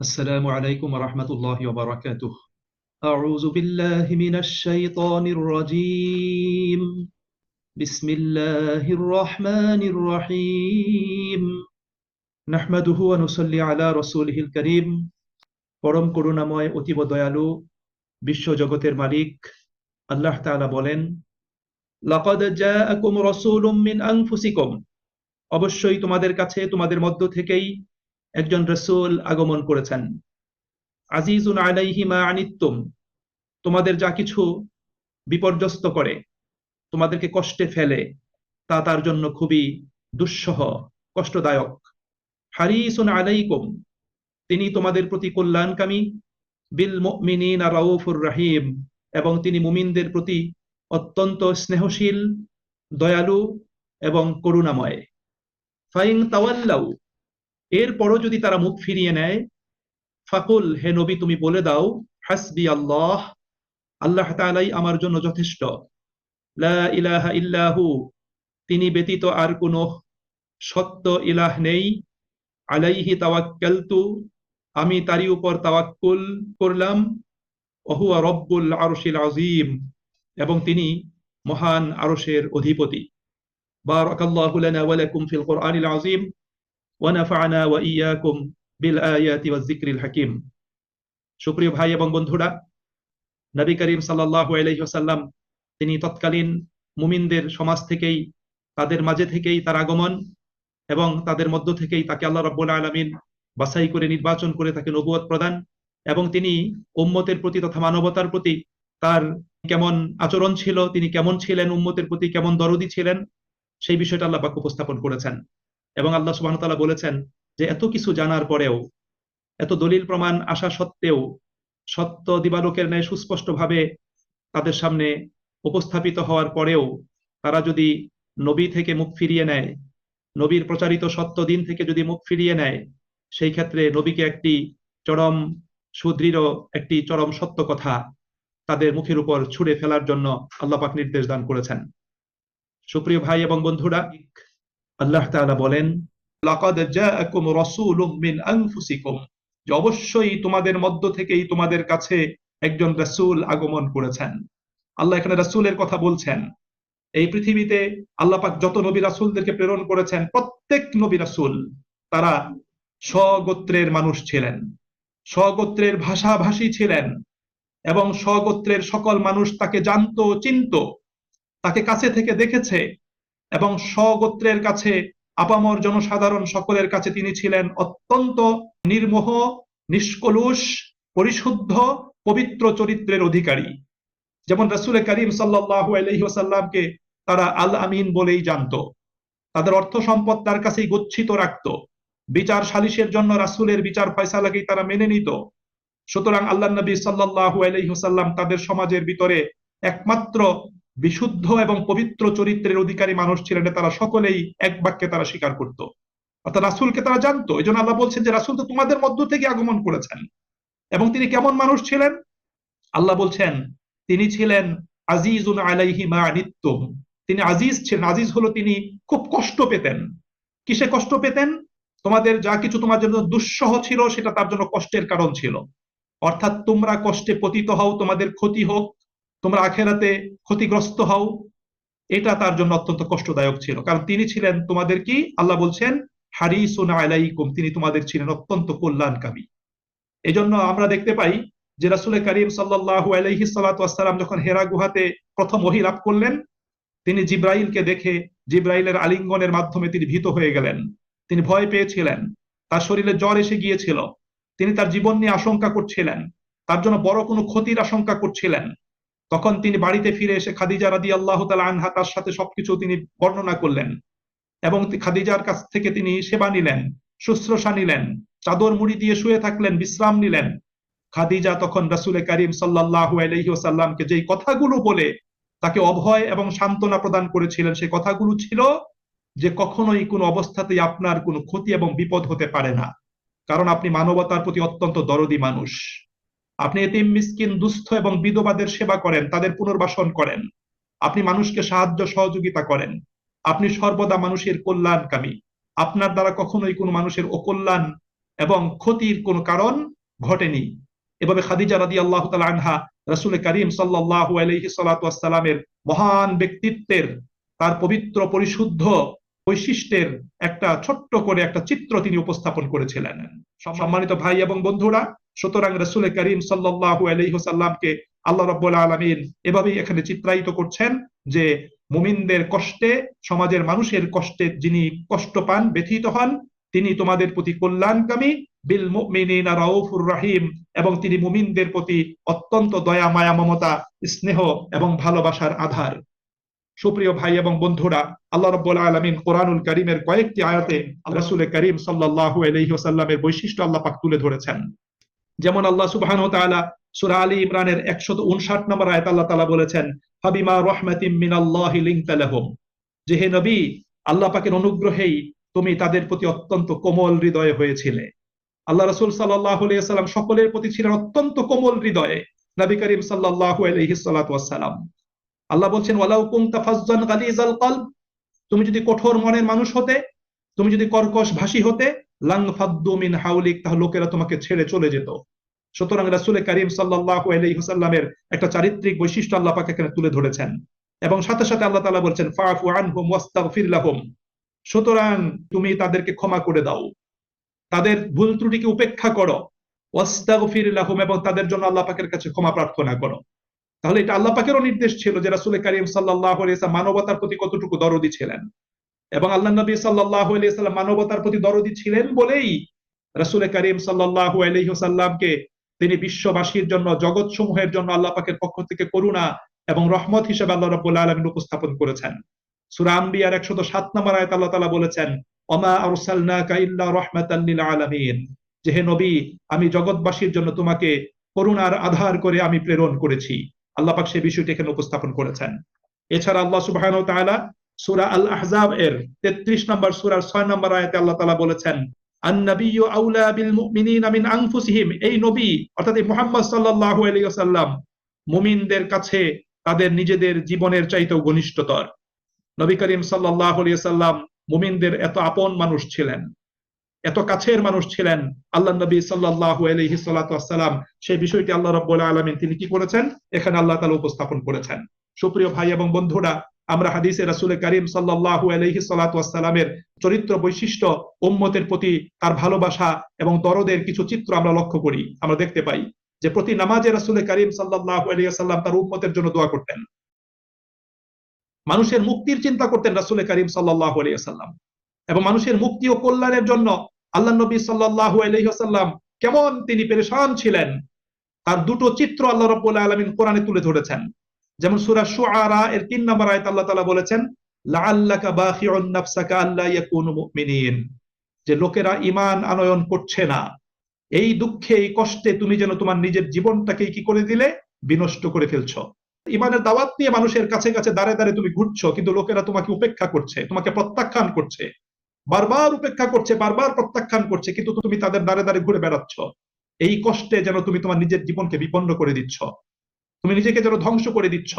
السلام عليكم ورحمة الله وبركاته أعوذ بالله من الشيطان الرجيم بسم الله الرحمن الرحيم نحمده ونصلي على رسوله الكريم পরম করুণাময় অতীব দয়ালু বিশ্ব জগতের মালিক আল্লাহ তাআলা বলেন লাকাদ জাআকুম রাসূলুম মিন আনফুসিকুম অবশ্যই তোমাদের কাছে তোমাদের মধ্য থেকেই একজন রসুল আগমন করেছেন। আজিজুন আলাইহি মা আনিত্তুম তোমাদের যা কিছু বিপর্যস্ত করে, তোমাদেরকে কষ্টে ফেলে, তা তার জন্য খুবই দুঃসহ, কষ্টদায়ক। হারিসুন আলাইকুম তিনি তোমাদের প্রতি কল্যাণকামী। বিল মুমিনিনা রাউফুর রাহিম এবং তিনি মুমিনদের প্রতি অত্যন্ত স্নেহশীল, দয়ালু এবং করুণাময়। ফাইং তাওয়াল্লাউ এরপরও যদি তারা মুখ ফিরিয়ে নেয়, ফাকুল, হে নবী, তুমি বলে দাও, হাসবি আল্লাহ আল্লাহ তাআলাই আমার জন্য যথেষ্ট। ইলাহা ইল্লাহু, তিনি ব্যতীত আর কোনো সত্য ইলাহ নেই। আলাইহি তাওয়াক্কালতু, আমি তারই উপর তাওয়াক্কুল করলাম। ওহুয়া রব্বুল আরশিল আযীম, এবং তিনি মহান আরশের অধিপতি। বারাকাল্লাহু লানা ওয়া লাকুম ফিল কোরআনিল আযীম। ওয়ানাফা'না ওয়া ইয়াকুম বিল আয়াতি ওয়াজ যিকরিল হাকিম। সুপ্রিয় ভাই এবং বন্ধুরা, নবী করিম সাল্লাল্লাহু আলাইহি ওয়াসাল্লাম, তিনি তৎকালীন মুমিনদের সমাজ থেকেই, তাদের মাঝে থেকেই তার আগমন এবং তাদের মধ্য থেকেই তাকে আল্লাহ রাব্বুল আলামিন বাছাই করে নির্বাচন করে তাকে নবুয়ত প্রদান এবং তিনি উম্মতের প্রতি তথা মানবতার প্রতি তার কেমন আচরণ ছিল, তিনি কেমন ছিলেন, উম্মতের প্রতি কেমন দরদি ছিলেন, সেই বিষয়টা আল্লাহ পাক উপস্থাপন করেছেন। এবং আল্লাহ সুবহানাহু তাআলা বলেছেন যে এত কিছু জানার পরেও, এত দলিল প্রমাণ আসা সত্ত্বেও সত্য দিবালোকের ন্যায় সুস্পষ্টভাবে তাদের সামনে উপস্থাপিত হওয়ার পরেও তারা যদি নবী থেকে মুখ ফিরিয়ে নেয়, নবীর প্রচারিত সত্য দিন থেকে যদি মুখ ফিরিয়ে নেয়, সেই ক্ষেত্রে নবীকে একটি চরম সুদৃঢ়, একটি চরম সত্য কথা তাদের মুখের উপর ছুড়ে ফেলার জন্য আল্লাহ পাক নির্দেশ দান করেছেন। সুপ্রিয় ভাই এবং বন্ধুরা আল্লাহ তাআলা বলেন মিন আনফুসিকুম। যে অবশ্যই তোমাদের মধ্য থেকেই তোমাদের কাছে একজন রাসূল আগমন করেছেন। আল্লাহ এখানে রাসূলের কথা বলছেন। এই পৃথিবীতে আল্লাহ পাক যত নবী রাসূলদেরকে প্রেরণ করেছেন, প্রত্যেক নবী রাসূল, তারা স্বগোত্রের মানুষ ছিলেন। স্বগোত্রের ভাষাভাষী ছিলেন এবং স্বগোত্রের সকল মানুষ তাকে জানতো, চিনত, তাকে কাছে থেকে দেখেছে এবং স্বগোত্রের কাছে আপামর জনসাধারণ সকলের কাছে তিনি ছিলেন অত্যন্ত নির্মোহ, নিষ্কলুষ, পরিশুদ্ধ, পবিত্র চরিত্রের অধিকারী। যেমন রাসুল করিম সাল্লাহ তারা আল আমিন বলেই জানত। তাদের অর্থ সম্পদ তার কাছেই গচ্ছিত রাখত। বিচার সালিশের জন্য রাসুলের বিচার ফয়সালাকেই তারা মেনে নিত। সুতরাং আল্লাহ নবী সাল্লাহু আলহিহাসাল্লাম তাদের সমাজের ভিতরে একমাত্র বিশুদ্ধ এবং পবিত্র চরিত্রের অধিকারী মানুষ ছিলেন তারা সকলেই এক বাক্যে তারা স্বীকার করত। অর্থাৎ রাসুলকে তারা জানতো। এই জন্য আল্লাহ বলছেন যে রাসুল তো তোমাদের মধ্য থেকে আগমন করেছেন। এবং তিনি কেমন মানুষ ছিলেন? আল্লাহ বলছেন, তিনি ছিলেন আজিজুন আলাইহি তিনি আজিজ ছিলেন। আজিজ হলো তিনি খুব কষ্ট পেতেন। কিসে কষ্ট পেতেন? তোমাদের যা কিছু তোমার জন্য দুঃসহ ছিল, সেটা তার জন্য কষ্টের কারণ ছিল। অর্থাৎ তোমরা কষ্টে পতিত হও, তোমাদের ক্ষতি হোক তোমরা আখেরাতে ক্ষতিগ্রস্ত হও। এটা তার জন্য অত্যন্ত কষ্টদায়ক ছিল। কারণ তিনি ছিলেন তোমাদের কি? আল্লাহ বলছেন, হারিসুন আলাইকুম তিনি তোমাদের ছিলেন অত্যন্ত কল্যাণকামী। এজন্য আমরা দেখতে পাই যে রাসুল করিম সাল্লাহ আলহি সাল্লাম যখন হেরা গুহাতে প্রথম ওহি লাভ করলেন, তিনি জিব্রাইলকে দেখে জিব্রাইলের আলিঙ্গনের মাধ্যমে তিনি ভীত হয়ে গেলেন। তিনি ভয় পেয়েছিলেন। তার শরীরে জ্বর এসে গিয়েছিল। তিনি তার জীবন নিয়ে আশঙ্কা করছিলেন। তার জন্য বড় কোনো ক্ষতির আশঙ্কা করছিলেন। তখন তিনি বাড়িতে ফিরে এসে খাদিজা রাদি আল্লাহ আনহা তার সাথে সবকিছু তিনি বর্ণনা করলেন এবং খাদিজার কাছ থেকে তিনি সেবা নিলেন, শুশ্রূষা নিলেন, চাদর মুড়ি দিয়ে শুয়ে থাকলেন, বিশ্রাম নিলেন। খাদিজা তখন রাসুল করিম সাল্লাহু আলহিহাসাল্লামকে যেই কথাগুলো বলে তাকে অভয় এবং সান্ত্বনা প্রদান করেছিলেন, সেই কথাগুলো ছিল যে কখনোই কোনো অবস্থাতেই আপনার কোনো ক্ষতি এবং বিপদ হতে পারে না। কারণ আপনি মানবতার প্রতি অত্যন্ত দরদি মানুষ। আপনি এতিম, মিসকিন, দুস্থ এবং বিধবাদের সেবা করেন, তাদের পুনর্বাসন করেন। আপনি মানুষকে সাহায্য, সহযোগিতা করেন। আপনি সর্বদা মানুষের কল্যাণকামী। আপনার দ্বারা কখনোই কোনো মানুষের অকল্যাণ এবং ক্ষতির কোনো কারণ ঘটেনি। এভাবে খাদিজা রাদি আল্লাহ আনহা রাসুল করিম সাল্লাহ আলহি সালাতামের মহান ব্যক্তিত্বের, তার পবিত্র, পরিশুদ্ধ বৈশিষ্ট্যের একটা ছোট্ট করে একটা চিত্র তিনি উপস্থাপন করেছিলেন। সম্মানিত ভাই এবং বন্ধুরা সুতরাং রসুল করিম সাল্লাহ আলহিহসাল্লামকে আল্লাহ রব্বুল আলমিন এভাবেই এখানে চিত্রায়িত করছেন যে মুমিনদের কষ্টে, সমাজের মানুষের কষ্টে যিনি কষ্ট পান, ব্যথিত হন, তিনি তোমাদের প্রতি কল্যাণকামী, বিল মুমিনিনা রাউফুর রাহিম এবং তিনি মুমিনদের প্রতি অত্যন্ত দয়া, মায়া, মমতা, স্নেহ এবং ভালোবাসার আধার। সুপ্রিয় ভাই এবং বন্ধুরা, আল্লাহ রব্বুল আলমিন কোরআনুল করিমের কয়েকটি আয়াতে রাসুল করিম সাল্লাহু আলহিহাসাল্লামের বৈশিষ্ট্য আল্লাহ পাক তুলে ধরেছেন। যেমন আল্লাহ সুবাহান সূরা আলী ইমরানের 159 নম্বর আয়াত আল্লাহ তাআলা বলেছেন ফাবিমা রাহমাতিম লিনতা লাহুম। যে হে নবী, আল্লাহ পাকের অনুগ্রহেই তুমি তাদের প্রতি অত্যন্ত কোমল হয়েছিলে। আল্লাহ রাসূল আলাইহি সাল্লাম সকলের প্রতি ছিলেন অত্যন্ত কোমল হৃদয়ে, নবী করিম সাল্লাতু ওয়াসসালাম আল্লাহ বলছেন, ওয়ালাউ ফাজ্জান গালিজাল কলব। তুমি যদি কঠোর মনের মানুষ হতে, তুমি যদি কর্কশ ভাষী হতে লাং ফাদ্দু মিন হাউলিক, তাহলে লোকেরা তোমাকে ছেড়ে চলে যেত। সুতরাং রাসূল করিম সাল্লাল্লাহু আলাইহি একটা চারিত্রিক বৈশিষ্ট্য আল্লাহ পাক এখানে তুলে ধরেছেন। এবং সাথে সাথে আল্লাহ তাআলা বলছেন ফাফু আনহুম ওয়াস্তাগফির লাহুম। সুতরাং তুমি তাদেরকে ক্ষমা করে দাও। তাদের ভুল ত্রুটিকে উপেক্ষা করো। ওয়াস্তাগফির লাহুম, এবং তাদের জন্য আল্লাহ পাকের কাছে ক্ষমা প্রার্থনা করো। তাহলে এটা আল্লাহ পাকেরও নির্দেশ ছিল যে রাসুল করিম সাল্লাহ মানবতার প্রতি কতটুকু দরদি ছিলেন। এবং আল্লাহ নবী সাল্লাহ আলিয়াল্লাম মানবতার প্রতি দরদি ছিলেন বলেই রাসুল করিম সাল্লাহ আলহিহসাল্লামকে তিনি বিশ্ববাসীর জন্য জগৎ সমূহের জন্য আল্লাহ পাকের পক্ষ থেকে করুণা এবং রহমত হিসেবে আল্লাহ রব্বুল্লাহ আলমিন উপস্থাপন করেছেন। সুরা আম্বিয়ার একশত সাত নম্বর আয়ত আল্লাহ তালা বলেছেন অমা আরসালনাকা ইল্লা রহমাতাল লিল আলামিন। যে হে নবী, আমি জগৎবাসীর জন্য তোমাকে করুণার আধার করে আমি প্রেরণ করেছি। আল্লাহ পাক সেই বিষয়টি এখানে উপস্থাপন করেছেন। এছাড়া আল্লাহ তাআলা সূরা আল আহজাব এর 33 নম্বর সূরার 6 নম্বর আয়াতে আল্লাহ তাআলা বলেছেন এই নবী, অর্থাৎ মুহাম্মদ মুমিনদের কাছে তাদের নিজেদের জীবনের চাইতেও ঘনিষ্ঠতর। নবী করিম মুমিনদের এত আপন মানুষ ছিলেন, এত কাছের মানুষ ছিলেন। আল্লাহ নবী সাল্লাহ সাল্লাম সেই বিষয়টি আল্লাহ রব্বুল আলমিন তিনি কি করেছেন? এখানে আল্লাহ তালা উপস্থাপন করেছেন। সুপ্রিয় ভাই এবং বন্ধুরা আমরা হাদিসে রাসুল করিম সাল্লাহু আলহি সাল্লাতামের চরিত্র বৈশিষ্ট্য, উম্মতের প্রতি তার ভালোবাসা এবং দরদের কিছু চিত্র আমরা লক্ষ্য করি, আমরা দেখতে পাই যে প্রতি নামাজে রাসুল করিম সাল্লাহু আলহি সাল্লাম তার উম্মতের জন্য দোয়া করতেন। মানুষের মুক্তির চিন্তা করতেন রাসুল করিম সাল্লাহু আলিয়া সাল্লাম এবং মানুষের মুক্তি ও কল্যাণের জন্য আল্লাহ নবী সাল্লাহু আলহিহাসাল্লাম কেমন তিনি পেরেশান ছিলেন, তার দুটো চিত্র আল্লাহ রব্বুল আলমিন কোরআনে তুলে ধরেছেন। যেমন সুরা শুআরা এর তিন নম্বর আয়ত আল্লাহ তালা বলেছেন, লাআল্লাকা বাখিউন নাফসাকা আল্লা ইয়াকুনু মুমিনিন। যে লোকেরা ঈমান আনয়ন করছে না। এই দুঃখে, এই কষ্টে তুমি যেন তোমার নিজের জীবনটাকে কি করে দিলে? বিনষ্ট করে ফেলছো। ইমানের দাওয়াত নিয়ে মানুষের কাছে কাছে দাঁড়ে দাঁড়ে তুমি ঘুরছো, কিন্তু লোকেরা তোমাকে উপেক্ষা করছে, তোমাকে প্রত্যাখ্যান করছে। বারবার উপেক্ষা করছে, বারবার প্রত্যাখ্যান করছে, কিন্তু তুমি তাদের দ্বারে দ্বারে ঘুরে বেড়াচ্ছ। এই কষ্টে যেন তুমি তোমার নিজের জীবনকে বিপন্ন করে দিচ্ছ। তুমি নিজেকে যেন ধ্বংস করে দিচ্ছ।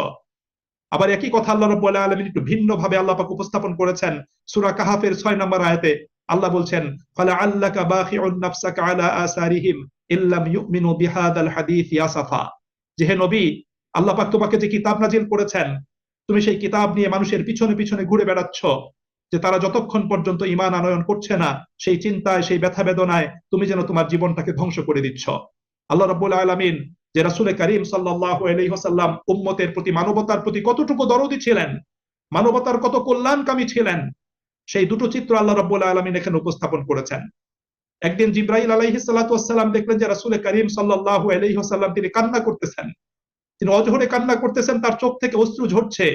আবার একই কথা আল্লাহ রব্বুল আলামিন একটু ভিন্ন ভাবে আল্লাহ পাক উপস্থাপন করেছেন। সূরা কাহাফের 6 নম্বর আয়াতে আল্লাহ বলছেন ফালা আসারিহিম ইল্লাম ইউমিনু হাদিস ইয়াসাফা যে হে নবী, আল্লাহ পাক তোমাকে যে কিতাব নাজিল করেছেন, তুমি সেই কিতাব নিয়ে মানুষের পিছনে পিছনে ঘুরে বেড়াচ্ছ, যে তারা যতক্ষণ পর্যন্ত ইমান আনয়ন করছে না, সেই চিন্তায়, সেই ব্যথা বেদনায় তুমি যেন তোমার জীবনটাকে ধ্বংস করে দিচ্ছ। আল্লাহ রব্বুল আলমিন যে রাসুল করিম সাল্লাহ আলহিহাসাল্লাম উম্মতের প্রতি মানবতার প্রতি কতটুকু দরদি ছিলেন, মানবতার কত কল্যাণকামী ছিলেন, সেই দুটো চিত্র আল্লাহ রব্বুল আলমিন এখানে উপস্থাপন করেছেন। একদিন জিব্রাহিল আলাইহি সাল্লাম দেখলেন যে রাসুল করিম সাল্লাহ আলহিহাসাল্লাম তিনি কান্না করতেছেন। তিনি অজহরে কান্না করতেছেন, তার চোখ থেকে অস্ত্র ঝরছে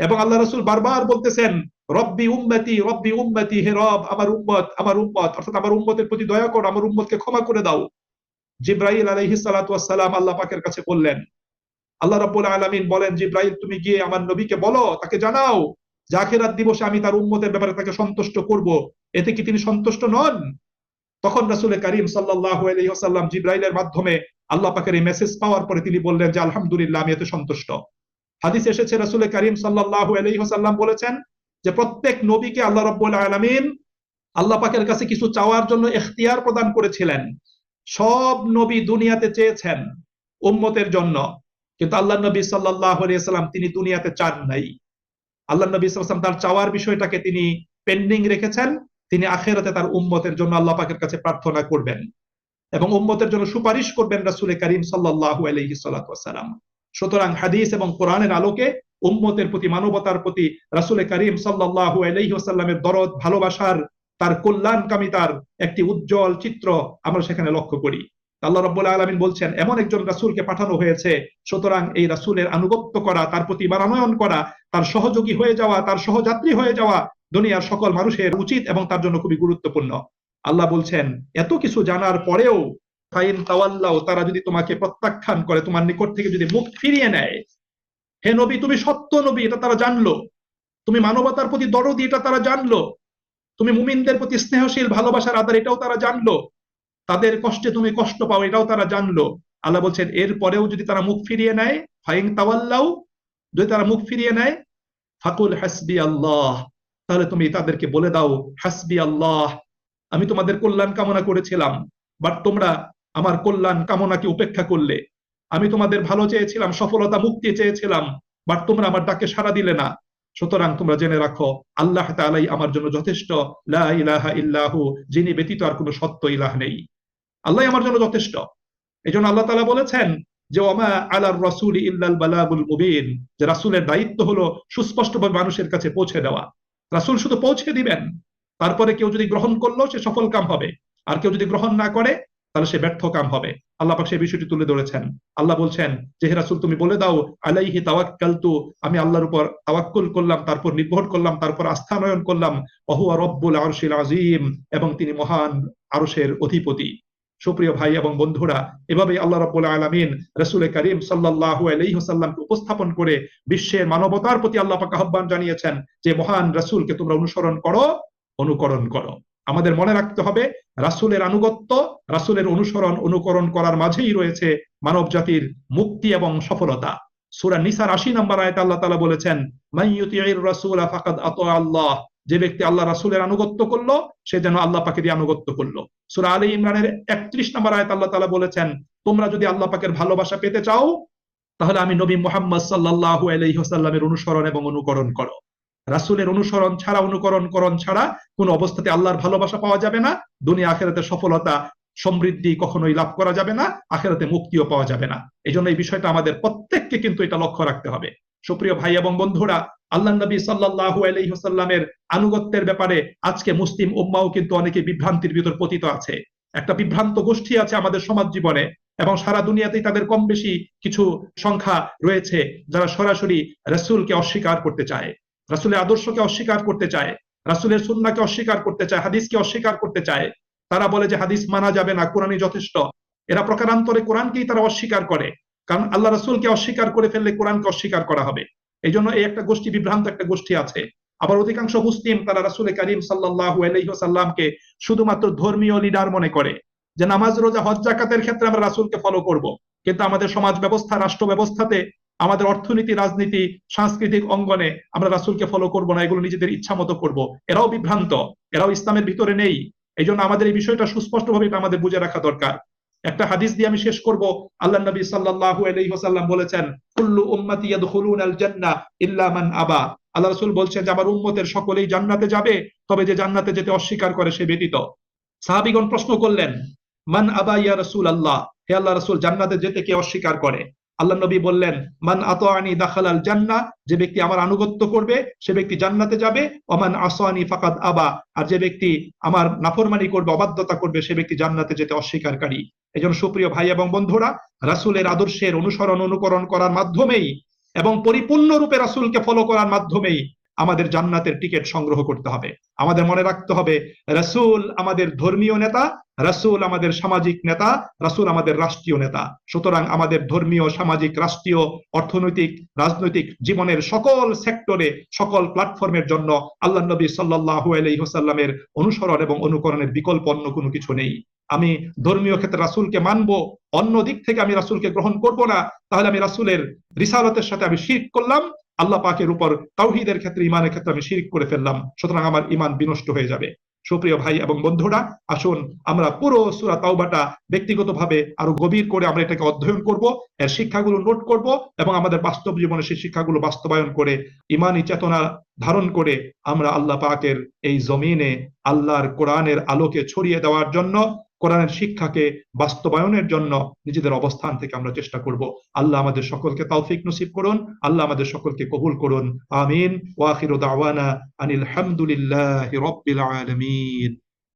এবং আল্লাহ রসুল বারবার বলতেছেন, রব্বি উম্মতি রব্বি উম্মতি, হে রব, আমার উম্মত আমার উম্মত, অর্থাৎ আমার উম্মতের প্রতি দয়া কর, আমার উম্মতকে ক্ষমা করে দাও। জিব্রাহিল আলহি সালাম আল্লাহ পাকের কাছে বললেন, আল্লাহ রব্বুল আলমিন বলেন জিব্রাহিল তুমি গিয়ে আমার নবীকে বলো, তাকে জানাও যে আখেরাত দিবসে আমি তার উম্মতের ব্যাপারে তাকে সন্তুষ্ট করব। এতে কি তিনি সন্তুষ্ট নন? তখন রাসুল করিম সাল্লাহ আলহিহাল্লাম জিব্রাইলের মাধ্যমে আল্লাহ পাকের এই মেসেজ পাওয়ার পরে তিনি বললেন যে, আলহামদুলিল্লাহ, আমি এতে সন্তুষ্ট। হাদিস এসেছে, রাসুল করিম সাল্লাহ আলহিহাল্লাম বলেছেন যে, প্রত্যেক নবীকে আল্লাহ রব্বুল আলমিন আল্লাহ পাকের কাছে কিছু চাওয়ার জন্য এখতিয়ার প্রদান করেছিলেন। সব নবী দুনিয়াতে চেয়েছেন উম্মতের জন্য। কিন্তু আল্লাহ নবী সাল্লাহ সাল্লাম তিনি দুনিয়াতে চান নাই। আল্লাহ নবী সাল্লাম তার চাওয়ার বিষয়টাকে তিনি পেন্ডিং রেখেছেন। তিনি আখেরাতে তার উম্মতের জন্য আল্লাহ পাকের কাছে প্রার্থনা করবেন এবং উম্মতের জন্য সুপারিশ করবেন রাসুল করিম সাল্লাহ আলহি সাল্লাম সুতরাং হাদিস এবং কোরআনের আলোকে উম্মতের প্রতি মানবতার প্রতি রাসুল করিম সাল্লাহ আলহিহাসাল্লামের দরদ, ভালোবাসার তার কল্যাণকামিতার একটি উজ্জ্বল চিত্র আমরা সেখানে লক্ষ্য করি। আল্লাহ রব্বুল আলমিন বলছেন, এমন একজন রাসুলকে পাঠানো হয়েছে, সুতরাং এই রাসুলের আনুগত্য করা, তার প্রতি মানানয়ন করা, তার সহযোগী হয়ে যাওয়া, তার সহযাত্রী হয়ে যাওয়া দুনিয়ার সকল মানুষের উচিত এবং তার জন্য খুবই গুরুত্বপূর্ণ। আল্লাহ বলছেন, এত কিছু জানার পরেও ফাইন তাওয়াল্লাও তারা যদি তোমাকে প্রত্যাখ্যান করে, তোমার নিকট থেকে যদি মুখ ফিরিয়ে নেয়, হে নবী, তুমি সত্য নবী, এটা তারা জানলো। তুমি মানবতার প্রতি দরদি, এটা তারা জানলো। তুমি মুমিনদের প্রতি স্নেহশীল, ভালোবাসার আদার, এটাও তারা জানলো। তাদের কষ্টে তুমি কষ্ট পাও, এটাও তারা জানলো। আল্লাহ বলছেন, এর পরেও যদি তারা মুখ ফিরিয়ে নেয়, ফাইন তাওয়াল্লাও যদি তারা মুখ ফিরিয়ে নেয়, ফাকুল হাসবি আল্লাহ, তাহলে তুমি তাদেরকে বলে দাও, হাসবি আল্লাহ, আমি তোমাদের কল্যাণ কামনা করেছিলাম, বাট তোমরা আমার কল্যাণ কামনাকে উপেক্ষা করলে। আমি তোমাদের ভালো চেয়েছিলাম, সফলতা, মুক্তি চেয়েছিলাম, বাট তোমরা আমার ডাকে সাড়া দিলে না। সুতরাং তোমরা জেনে রাখো, আল্লাহ তালাই আমার জন্য যথেষ্ট। লা ইলাহা ইল্লাহু, যিনি ব্যতীত আর কোনো সত্য ইলাহ নেই। আল্লাহ আমার জন্য যথেষ্ট। এই জন্য আল্লাহ তালা বলেছেন যে ওমা আলার রসুল ইল্লাল বালাগুল মুবিন যে রাসুলের দায়িত্ব হলো সুস্পষ্টভাবে মানুষের কাছে পৌঁছে দেওয়া। রাসুল শুধু পৌঁছে দিবেন, তারপরে কেউ যদি গ্রহণ করল সে সফল কাম হবে। আর কেউ যদি গ্রহণ না করে, তাহলে সে ব্যর্থ কাম হবে। আল্লাহ পাক সেই বিষয়টি তুলে ধরেছেন। আল্লাহ বলছেন যে হে রাসুল, তুমি বলে দাও, আলাইহি তাওয়াক্কালতু, আমি আল্লাহর উপর তাওয়াক্কুল করলাম, তারপর নির্ভর করলাম, তারপর আস্থানয়ন করলাম অহুয়া রব্বুল আরশিল আজিম এবং তিনি মহান আরশের অধিপতি। সুপ্রিয় ভাই এবং বন্ধুরা এভাবে আল্লাহ রাব্বুল আলামিন রাসূল করিম সাল্লাল্লাহু আলাইহি ওয়াসাল্লামকে উপস্থাপন করে বিশ্বের মানবতার প্রতি আল্লাহ পাক আহ্বান জানিয়েছেন যে, মহান রাসূলকে তোমরা অনুসরণ করো, অনুকরণ করো। আমাদের মনে রাখতে হবে, রাসূলের আনুগত্য, রাসূলের অনুসরণ, অনুকরণ করার মাঝেই রয়েছে মানব জাতির মুক্তি এবং সফলতা। সূরা নিসার 80 নম্বর আয়াতে আল্লাহ তাআলা বলেছেন রাসূলা আল্লাহ। যে ব্যক্তি আল্লাহ রাসুলের আনুগত্য করল, সে যেন আল্লাহ পাকে দিয়ে আনুগত্য করল। সুরা আলী ইমরানের একত্রিশ নম্বর আয়ত আল্লাহ তালা বলেছেন, তোমরা যদি আল্লাহ পাকের ভালোবাসা পেতে চাও, তাহলে আমি নবী মোহাম্মদ সাল্লাহ আলহিহাসাল্লামের অনুসরণ এবং অনুকরণ করো। রাসুলের অনুসরণ ছাড়া, অনুকরণ করণ ছাড়া কোন অবস্থাতে আল্লাহর ভালোবাসা পাওয়া যাবে না। দুনিয়া আখেরাতে সফলতা, সমৃদ্ধি কখনোই লাভ করা যাবে না, আখেরাতে মুক্তিও পাওয়া যাবে না। এই জন্য এই বিষয়টা আমাদের প্রত্যেককে কিন্তু এটা লক্ষ্য রাখতে হবে। সুপ্রিয় ভাই এবং বন্ধুরা, আল্লাহ নবী সাল্লাহু আলহিহাসাল্লামের আনুগত্যের ব্যাপারে আজকে মুসলিম উম্মাও কিন্তু অনেকে বিভ্রান্তির ভিতর পতিত আছে। একটা বিভ্রান্ত গোষ্ঠী আছে আমাদের সমাজ জীবনে এবং সারা দুনিয়াতেই তাদের কম বেশি কিছু সংখ্যা রয়েছে যারা সরাসরি রাসুলকে অস্বীকার করতে চায়। রাসুলের আদর্শকে অস্বীকার করতে চায়, রাসুলের সুন্নাকে অস্বীকার করতে চায়, হাদিসকে অস্বীকার করতে চায়, তারা বলে যে হাদিস মানা যাবে না, কোরআনই যথেষ্ট। এরা প্রকারান্তরে কোরআনকেই তারা অস্বীকার করে, কারণ আল্লাহ রাসুলকে অস্বীকার করে ফেললে কোরআনকে অস্বীকার করা হবে। এই জন্য এই একটা গোষ্ঠী, বিভ্রান্ত একটা গোষ্ঠী আছে। আবার অধিকাংশ মুসলিম তারা রাসুল করিম সাল্লাহু আলহিহাসাল্লামকে শুধুমাত্র ধর্মীয় লিডার মনে করে, যে নামাজ, রোজা, হজ জাকাতের ক্ষেত্রে আমরা রাসুলকে ফলো করব। কিন্তু আমাদের সমাজ ব্যবস্থা, রাষ্ট্র ব্যবস্থাতে আমাদের অর্থনীতি, রাজনীতি, সাংস্কৃতিক অঙ্গনে আমরা রাসুলকে ফলো করব না, এগুলো নিজেদের ইচ্ছা মতো করব। এরাও বিভ্রান্ত, এরাও ইসলামের ভিতরে নেই। এই জন্য আমাদের এই বিষয়টা সুস্পষ্টভাবে এটা আমাদের বুঝে রাখা দরকার। একটা হাদিস দিয়ে আমি শেষ করব। আল্লাহ নবী সাল্লাল্লাহু আলাইহি ওয়াসাল্লাম বলেছেন, কুল্লু উম্মতি ইয়াদখুলুন আল জান্নাহ ইল্লা মান আবা। আল্লাহ রাসূল বলছেন যে, আমার উম্মতের সকলেই জান্নাতে যাবে, তবে যে জান্নাতে যেতে অস্বীকার করে সে ব্যতীত। সাহাবীগণ প্রশ্ন করলেন, মান আবা ইয়া রাসূলুল্লাহ? হে আল্লাহ রাসূল, জান্নাতে যেতে কে অস্বীকার করে? আল্লাহ নবী বললেন, মান আতাআনি দাখালাল জান্না যে ব্যক্তি আমার আনুগত্য করবে, সে ব্যক্তি জান্নাতে যাবে। ওমান আসানি ফাকাদ আবা আর যে ব্যক্তি আমার নাফরমানি করবে, অবাধ্যতা করবে, সে ব্যক্তি জান্নাতে যেতে অস্বীকারী। এজন্য সুপ্রিয় ভাই এবং বন্ধুরা, রাসুলের আদর্শের অনুসরণ, অনুকরণ করার মাধ্যমেই এবং পরিপূর্ণরূপে রাসুলকে ফলো করার মাধ্যমেই আমাদের জান্নাতের টিকিট সংগ্রহ করতে হবে। আমাদের মনে রাখতে হবে, রাসুল আমাদের ধর্মীয় নেতা, রাসুল আমাদের সামাজিক নেতা, রাসুল আমাদের রাষ্ট্রীয় নেতা। সুতরাং আমাদের ধর্মীয়, সামাজিক, রাষ্ট্রীয়, অর্থনৈতিক, রাজনৈতিক জীবনের সকল সেক্টরে, সকল প্ল্যাটফর্মের জন্য আল্লাহ নবী সাল্লাহু আলহিহসাল্লামের অনুসরণ এবং অনুকরণের বিকল্প অন্য কোনো কিছু নেই। আমি ধর্মীয় ক্ষেত্রে রাসুলকে মানবো, অন্য দিক থেকে আমি রাসুলকে গ্রহণ করব না। তাহলে আমি রাসুলের রিসালতের সাথে আমি শির করলাম আল্লাহ পাকের উপর তাওহিদের ক্ষেত্রে ইমানের ক্ষেত্রে আমি শিরিক করে ফেললাম। সুতরাং আমার ইমান বিনষ্ট হয়ে যাবে। সুপ্রিয় ভাই এবং বন্ধুরা, আসুন আমরা পুরো সুরা তাওবাটা ব্যক্তিগতভাবে আরও গভীর করে আমরা এটাকে অধ্যয়ন করব, এর শিক্ষাগুলো নোট করব এবং আমাদের বাস্তব জীবনে সেই শিক্ষাগুলো বাস্তবায়ন করে ইমানি চেতনা ধারণ করে আমরা আল্লাহ পাকের এই জমিনে, আল্লাহর কোরআনের আলোকে ছড়িয়ে দেওয়ার জন্য কোরআনের শিক্ষাকে বাস্তবায়নের জন্য নিজেদের অবস্থান থেকে আমরা চেষ্টা করব। আল্লাহ আমাদের সকলকে তৌফিক নসিব করুন, আল্লাহ আমাদের সকলকে কবুল করুন। আমিন। ওয়াখির দাওয়ানা আনিল হামদুলিল্লাহি রাব্বিল আলামিন।